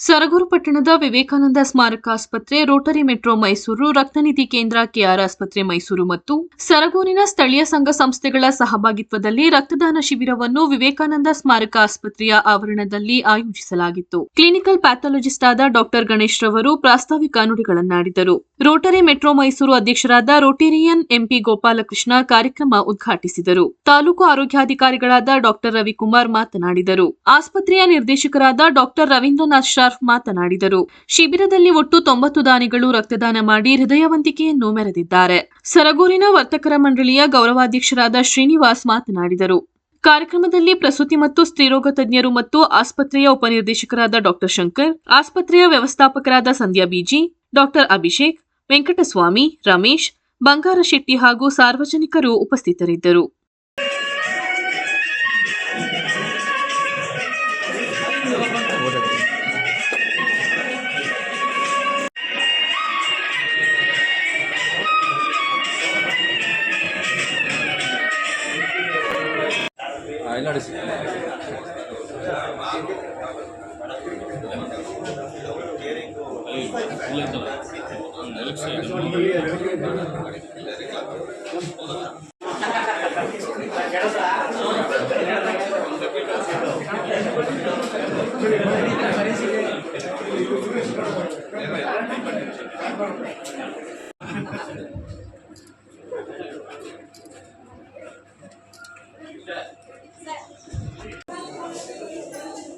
ಸರಗೂರು ಪಟ್ಟಣದ ವಿವೇಕಾನಂದ ಸ್ಮಾರಕ ಆಸ್ಪತ್ರೆ, ರೋಟರಿ ಮೆಟ್ರೋ ಮೈಸೂರು ರಕ್ತನಿಧಿ ಕೇಂದ್ರ, ಕೆಆರ್ ಆಸ್ಪತ್ರೆ ಮೈಸೂರು ಮತ್ತು ಸರಗೂರಿನ ಸ್ಥಳೀಯ ಸಂಘ ಸಂಸ್ಥೆಗಳ ಸಹಭಾಗಿತ್ವದಲ್ಲಿ ರಕ್ತದಾನ ಶಿಬಿರವನ್ನು ವಿವೇಕಾನಂದ ಸ್ಮಾರಕ ಆಸ್ಪತ್ರೆಯ ಆವರಣದಲ್ಲಿ ಆಯೋಜಿಸಲಾಗಿತ್ತು. ಕ್ಲಿನಿಕಲ್ ಪ್ಯಾಥಾಲಜಿಸ್ಟ್ ಆದ ಡಾಕ್ಟರ್ ಗಣೇಶ್ ರವರು ಪ್ರಾಸ್ತಾವಿಕ ನುಡಿಗಳನ್ನಾಡಿದರು. ರೋಟರಿ ಮೆಟ್ರೋ ಮೈಸೂರು ಅಧ್ಯಕ್ಷರಾದ ರೋಟೇರಿಯನ್ ಎಂಪಿ ಗೋಪಾಲಕೃಷ್ಣ ಕಾರ್ಯಕ್ರಮ ಉದ್ಘಾಟಿಸಿದರು. ತಾಲೂಕು ಆರೋಗ್ಯಾಧಿಕಾರಿಗಳಾದ ಡಾಕ್ಟರ್ ರವಿಕುಮಾರ್ ಮಾತನಾಡಿದರು. ಆಸ್ಪತ್ರೆಯ ನಿರ್ದೇಶಕರಾದ ಡಾಕ್ಟರ್ ರವೀಂದ್ರನಾಥ್ ಮಾತನಾಡಿದರು. ಶಿಬಿರದಲ್ಲಿ ಒಟ್ಟು ತೊಂಬತ್ತು ದಾನಿಗಳು ರಕ್ತದಾನ ಮಾಡಿ ಹೃದಯವಂತಿಕೆಯನ್ನು ಮೆರೆದಿದ್ದಾರೆ. ಸರಗೂರಿನ ವರ್ತಕರ ಮಂಡಳಿಯ ಗೌರವಾಧ್ಯಕ್ಷರಾದ ಶ್ರೀನಿವಾಸ್ ಮಾತನಾಡಿದರು. ಕಾರ್ಯಕ್ರಮದಲ್ಲಿ ಪ್ರಸೂತಿ ಮತ್ತು ಸ್ತ್ರೀರೋಗ ತಜ್ಞರು ಮತ್ತು ಆಸ್ಪತ್ರೆಯ ಉಪನಿರ್ದೇಶಕರಾದ ಡಾಕ್ಟರ್ ಶಂಕರ್, ಆಸ್ಪತ್ರೆಯ ವ್ಯವಸ್ಥಾಪಕರಾದ ಸಂಧ್ಯಾ ಬಿಜಿ ಡಾಕ್ಟರ್ ಅಭಿಷೇಕ್, ವೆಂಕಟಸ್ವಾಮಿ, ರಮೇಶ್, ಬಂಗಾರ ಶೆಟ್ಟಿ ಹಾಗೂ ಸಾರ್ವಜನಿಕರು ಉಪಸ್ಥಿತರಿದ್ದರು. Yes. Election.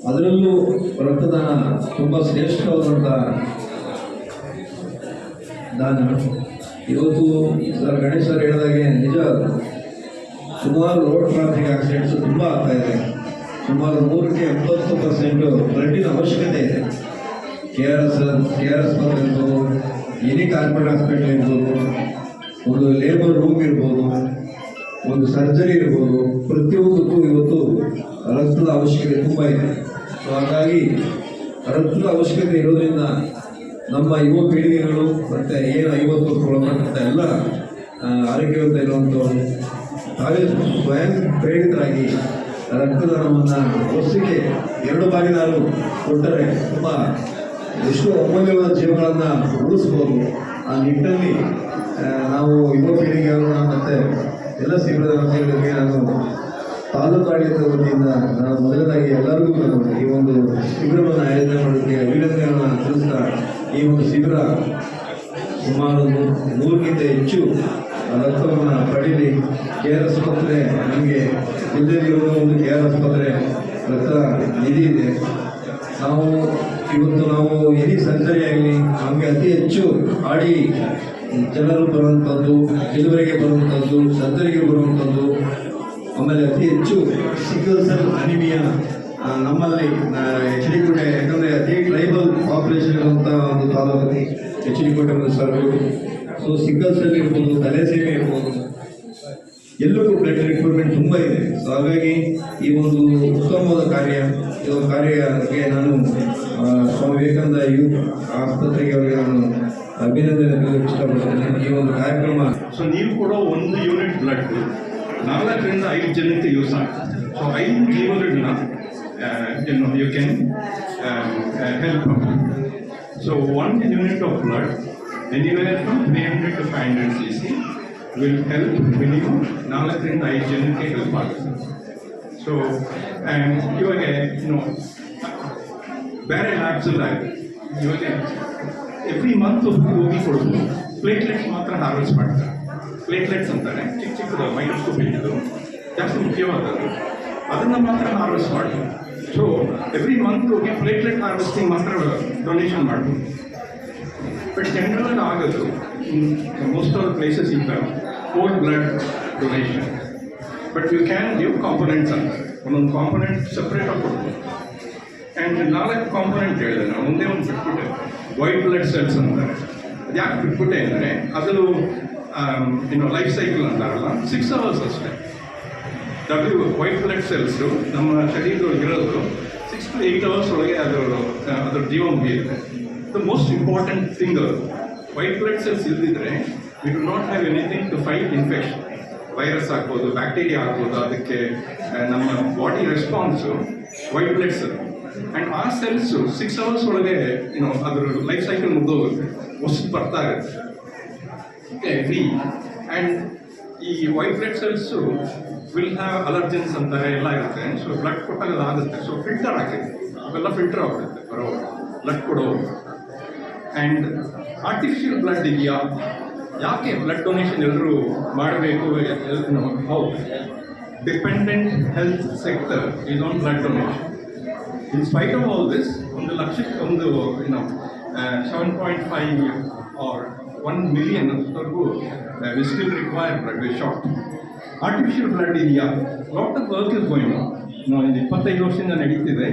ಅದರಲ್ಲೂ ರಕ್ತದಾನ ತುಂಬ ಶ್ರೇಷ್ಠವಾದಂಥ ದಾನ. ಇವತ್ತು ಸರ್ ಗಣೇಶ್ ಸರ್ ಹೇಳಿದಾಗೆ ನಿಜ. ಸುಮಾರು ರೋಡ್ ಟ್ರಾಫಿಕ್ ಆಕ್ಸಿಡೆಂಟ್ಸ್ ತುಂಬ ಆಗ್ತಾ ಇದೆ. ಸುಮಾರು ನೂರಕ್ಕೆ ಎಂಬತ್ತು ಪರ್ಸೆಂಟು ಬ್ಲಡ್ಡಿನ ಅವಶ್ಯಕತೆ ಇದೆ. K R S, K R S ಇರ್ಬೋದು ಎನಿ ಕಾರ್ಪೊರೇಟ್ ಹಾಸ್ಪಿಟಲ್ ಇರ್ಬೋದು, ಒಂದು ಲೇಬರ್ ರೂಮ್ ಇರ್ಬೋದು, ಒಂದು ಸರ್ಜರಿ ಇರ್ಬೋದು, ಪ್ರತಿಯೊಂದಕ್ಕೂ ಇವತ್ತು ರಕ್ತದ ಅವಶ್ಯಕತೆ ತುಂಬ ಇದೆ. ಸೊ ಹಾಗಾಗಿ ರಕ್ತದ ಅವಶ್ಯಕತೆ ಇರೋದ್ರಿಂದ ನಮ್ಮ ಯುವ ಪೀಳಿಗೆಗಳು, ಮತ್ತು ಏನು ಐವತ್ತು ವರ್ಷ ಎಲ್ಲ ಆರೋಗ್ಯವಂತ ಇರುವಂಥವ್ರು ತಾವೇ ಸ್ವಯಂ ಪ್ರೇರಿತರಾಗಿ ರಕ್ತದಾನವನ್ನು ವರ್ಷಕ್ಕೆ ಎರಡು ಬಾರಿ ನಾವು ಕೊಟ್ಟರೆ ತುಂಬ ಎಷ್ಟು ಅಮೂಲ್ಯವಾದ ಜೀವಗಳನ್ನು ಉಳಿಸ್ಬೋದು. ಆ ನಿಟ್ಟಿನಲ್ಲಿ ನಾವು ಯುವ ಪೀಳಿಗೆಯವರನ್ನ ಮತ್ತು ಎಲ್ಲ ಶಿಬಿರಗಳಿಗೆ ನಾನು ತಾಲೂಕು ಆಡಳಿತದ ವತಿಯಿಂದ ನಾನು ಮೊದಲನೇದಾಗಿ ಎಲ್ಲರಿಗೂ ಈ ಒಂದು ಶಿಬಿರವನ್ನು ಆಯೋಜನೆ ಮಾಡೋದಕ್ಕೆ ಅಭಿನಂದನೆಗಳನ್ನು ತಿಳಿಸ್ತಾ ಈ ಒಂದು ಶಿಬಿರ ಸುಮಾರು ನೂರಕ್ಕಿಂತ ಹೆಚ್ಚು ರಕ್ತವನ್ನು ಪಡೀಲಿ. ಕೆ ಆರ್ ಆಸ್ಪತ್ರೆ ನಮಗೆ ಜಿಲ್ಲೆಯಲ್ಲಿರುವ ಒಂದು ಕೆ ಆರ್ ಆಸ್ಪತ್ರೆ ರಕ್ತ ನಿಧಿ ಇದೆ. ನಾವು ಇವತ್ತು ನಾವು ಸರ್ಜರಿ ಆಗಲಿ, ನಮಗೆ ಅತಿ ಹೆಚ್ಚು ಆಡಿ ಜನರು ಬರುವಂಥದ್ದು ಡೆಲಿವರಿಗೆ ಬರುವಂಥದ್ದು ಸರ್ಜರಿಗೆ ಬರುವಂಥದ್ದು ಆಮೇಲೆ ಅತಿ ಹೆಚ್ಚು ಸಿಂಗಲ್ ಸೆಲ್ ಅನಿಮಿಯಾ ನಮ್ಮಲ್ಲಿ ಎಚ್ ಡಿ ಕೋಟೆ ಯಾಕಂದರೆ ಅತಿ ಟ್ರೈಬಲ್ ಪಾಪ್ಯುಲೇಷನ್ ಇರುವಂಥ ಒಂದು ತಾಲೂಕು ಎಚ್ ಡಿ ಕೋಟೆ ಮತ್ತು ಸರ್ಗೂರು ಸೊ ಸಿಂಗಲ್ ಸೆಲ್ ಇರ್ಬೋದು ತಲೆಸೇವೆ ಇರ್ಬೋದು, ಎಲ್ಲರಿಗೂ ಬ್ಲಡ್ ರಿಕ್ವೈರ್ಮೆಂಟ್ ತುಂಬ ಇದೆ. ಸೊ ಹಾಗಾಗಿ ಈ ಒಂದು ಉತ್ತಮವಾದ ಕಾರ್ಯ, ಈ ಒಂದು ಕಾರ್ಯಕ್ಕೆ ನಾನು ಸ್ವಾಮಿ ವಿವೇಕಾನಂದ ಯೂತ್ ಆಸ್ಪತ್ರೆಗೆ ಅವರಿಗೆ ನಾನು ಅಭಿನಂದನೆ ಇಷ್ಟಪಡ್ತೇನೆ. ಈ ಒಂದು ಕಾರ್ಯಕ್ರಮ ಸೊ ನೀವು ಕೂಡ ಒಂದು ಯೂನಿಟ್ ಬ್ಲಡ್ ನಾಲ್ಕರಿಂದ ಐದು ಜನಕ್ಕೆ ಯೂಸ್ ಆಗ್ತದೆ ಸೊ ಐದು ಜೀವಗಳನ್ನ ಏನು you can help so one unit of blood anywhere from three hundred to five hundred C C will help minimum ನಾಲ್ಕರಿಂದ ಐದು ಜನಕ್ಕೆ ಹೆಲ್ಪ್ ಆಗುತ್ತೆ. ಸೊ ಇವಾಗ ಏನು ಬೇರೆ ಲ್ಯಾಬ್ಸ್ ಎಲ್ಲ ಇದೆ. ಇವಾಗ ಎವ್ರಿ ಮಂತ್ ಹೋಗಿ ಕೊಡೋದು ಪ್ಲೇಟ್ಲೆಟ್ಸ್ ಮಾತ್ರ ಹಾರ್ವೆಸ್ಟ್ ಮಾಡ್ತಾರೆ. ಪ್ಲೇಟ್ಲೆಟ್ಸ್ ಅಂತಾರೆ ಚಿಕ್ಕ ಚಿಕ್ಕದು ಮೈಕ್ರೋಸ್ಕೋಪ್ ಇದ್ದು ಜಾಸ್ತಿ ಮುಖ್ಯವಾದದ್ದು. ಅದನ್ನು ಮಾತ್ರ ಹಾರ್ವೆಸ್ಟ್ ಮಾಡಿ ಸೊ ಎವ್ರಿ ಮಂತ್ ಹೋಗಿ ಪ್ಲೇಟ್ಲೆಟ್ ಹಾರ್ವೆಸ್ಟಿಂಗ್ ಮಾತ್ರ ಡೊನೇಷನ್ ಮಾಡ್ಬೋದು ಬಟ್ ಜನರಲ್ ಆಗೋದು. ಮೋಸ್ಟ್ ಆಫ್ ಪ್ಲೇಸಸ್ ಈಗ whole blood donation but you can give components ಅಂತ. ಒಂದೊಂದು ಕಾಂಪೊನೆಂಟ್ ಸಪ್ರೇಟಾಗಿ ಕೊಡ್ಬೋದು. ಆ್ಯಂಡ್ ನಾಲ್ಕು ಕಾಂಪೊನೆಂಟ್ ಹೇಳಿದೆ ನಾನು. ಒಂದೇ ಒಂದು ಬಿಟ್ಬಿಟ್ಟೆ. ವೈಟ್ ಬ್ಲಡ್ ಸೆಲ್ಸ್ ಅಂತಾರೆ. ಅದು ಯಾಕೆ ಬಿಟ್ಬಿಟ್ಟೆ ಅಂದರೆ ಅದು ಏನು ಲೈಫ್ ಸೈಕಲ್ ಅಂತಾರಲ್ಲ ಸಿಕ್ಸ್ ಅವರ್ಸ್ ಅಷ್ಟೇ. ಡಬ್ಲ್ಯೂ ವೈಟ್ ಬ್ಲಡ್ ಸೆಲ್ಸು ನಮ್ಮ ಶರೀರದೊಳಗೆ ಇರೋದು ಸಿಕ್ಸ್ ಟು ಏಯ್ಟ್ ಅವರ್ಸ್ ಒಳಗೆ ಅದು ಅದರ ಜೀವ ಮುಗಿಯುತ್ತೆ the most important thing white blood cells ಇಲ್ದಿದ್ರೆ we do not have anything to fight infection virus ಆಗ್ಬೋದು ಬ್ಯಾಕ್ಟೀರಿಯಾ ಆಗ್ಬೋದು, ಅದಕ್ಕೆ ನಮ್ಮ body response white blood cell and ಆ ಸೆಲ್ಸು ಸಿಕ್ಸ್ ಅವರ್ಸ್ ಒಳಗೆ ಏನೋ ಅದ್ರ ಲೈಫ್ ಸೈಕಲ್ ಮುಗ್ದೋಗುತ್ತೆ. ಹೊಸದು ಬರ್ತಾ ಇರುತ್ತೆ. ಫ್ರೀ ಆ್ಯಂಡ್ ಈ white blood cells will have allergens ಅಂತಾರೆ, ಎಲ್ಲ ಇರುತ್ತೆ. ಸೊ ಬ್ಲಡ್ ಕೊಟ್ಟಾಗ ಅದಾಗುತ್ತೆ ಸೊ ಫಿಲ್ಟರ್ ಆಗಿದೆ ಅವೆಲ್ಲ ಫಿಲ್ಟರ್ ಆಗುತ್ತೆ ಬರೋ ಬ್ಲಡ್ ಕೊಡೋ ಆ್ಯಂಡ್ ಆರ್ಟಿಫಿಷಿಯಲ್ ಬ್ಲಡ್ ಇದೆಯಾ? ಯಾಕೆ ಬ್ಲಡ್ ಡೊನೇಷನ್ ಎಲ್ಲರೂ ಮಾಡಬೇಕು? ಹೌದು. Dependent health sector is on blood donation in spite of all this ಒಂದು ಲಕ್ಷಕ್ಕೆ ಒಂದು ಏನೋ seven point five or one million ಅಷ್ಟವರೆಗೂ still require blood short artificial blood ಇದೆಯಾ lot of work is going ಇಪ್ಪತ್ತೈದು ವರ್ಷದಿಂದ ನಡೀತಿದೆ.